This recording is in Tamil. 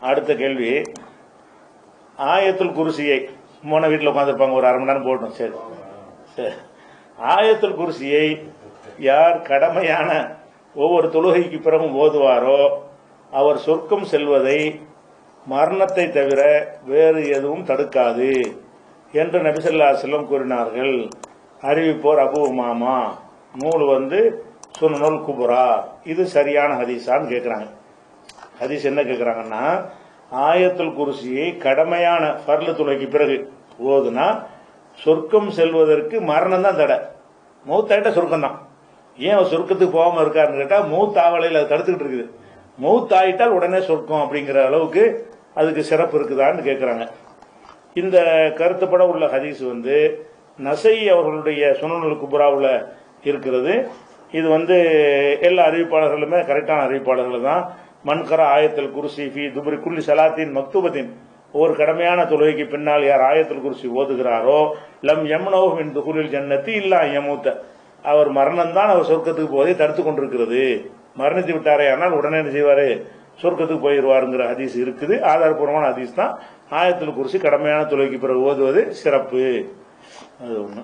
அடுத்த கேள்வி. ஆயத்துல் குருசியை மூணு வீட்டில் உட்காந்துருப்பாங்க ஒரு அரை மணி நேரம் போட்டோம் சரி. சரி. ஆயத்துல் குருசியை யார் கடமையான ஒவ்வொரு தொழுகைக்கு பிறகும் ஓதுவாரோ அவர் சொர்க்கம் செல்வதை மரணத்தை தவிர வேறு எதுவும் தடுக்காது என்று நபிசல்லா செல்லம் கூறினார்கள். அறிவிப்போர் அபு மாமா நூல் வந்து சுனநூல் குபுரா. இது சரியான ஹதீஸான்னு கேட்குறாங்க ஹதீஸ் என்ன கேட்குறாங்கன்னா ஆயத்துல் குருசியை கடமையான ஃபர்லு துளைக்கு பிறகு ஓதுனா சொர்க்கம் செல்வதற்கு மரணம் தான் தடை. மௌத்தாயிட்ட சொர்க்கம் தான் ஏன் அவர் சொர்க்கத்துக்கு போகாம இருக்காருன்னு கேட்டா மௌத் ஆவலையில் அது தடுத்துக்கிட்டு இருக்குது. மௌத் உடனே சொர்க்கம் அப்படிங்கிற அளவுக்கு அதுக்கு சிறப்பு இருக்குதான்னு கேட்குறாங்க இந்த கருத்துப்பட உள்ள ஹதீஸ் வந்து நசை அவர்களுடைய சுனநூல் குபுராவில் இருக்கிறது. இது வந்து எல்லா அறிவிப்பாளர்களுமே கரெக்டான அறிவிப்பாளர்கள் தான். மன்கர ஆயத்தல் குருசி ஃபி துபரி குல்லி சலாத்தின் மக்தூபத்தின் ஒரு கடமையான தொழுகைக்கு பின்னால் யார் ஆயத்தல் குருசி ஓதுகிறாரோ லம் யமுனோ மின் துகுரில் ஜன்னத்தி இல்லா யமூத்த. அவர் மரணம் தான் அவர் சொர்க்கத்துக்கு போவதை தடுத்து கொண்டிருக்கிறது. மரணித்து விட்டாரே ஆனால் உடனே என்ன செய்வாரு? சொர்க்கத்துக்கு போயிடுவாருங்கிற ஹதீஸ் இருக்குது. ஆதாரபூர்வமான ஹதீஸ் தான். ஆயத்தில் குருசி கடமையான தொழுகைக்கு பிறகு ஓதுவது சிறப்பு. அது ஒன்று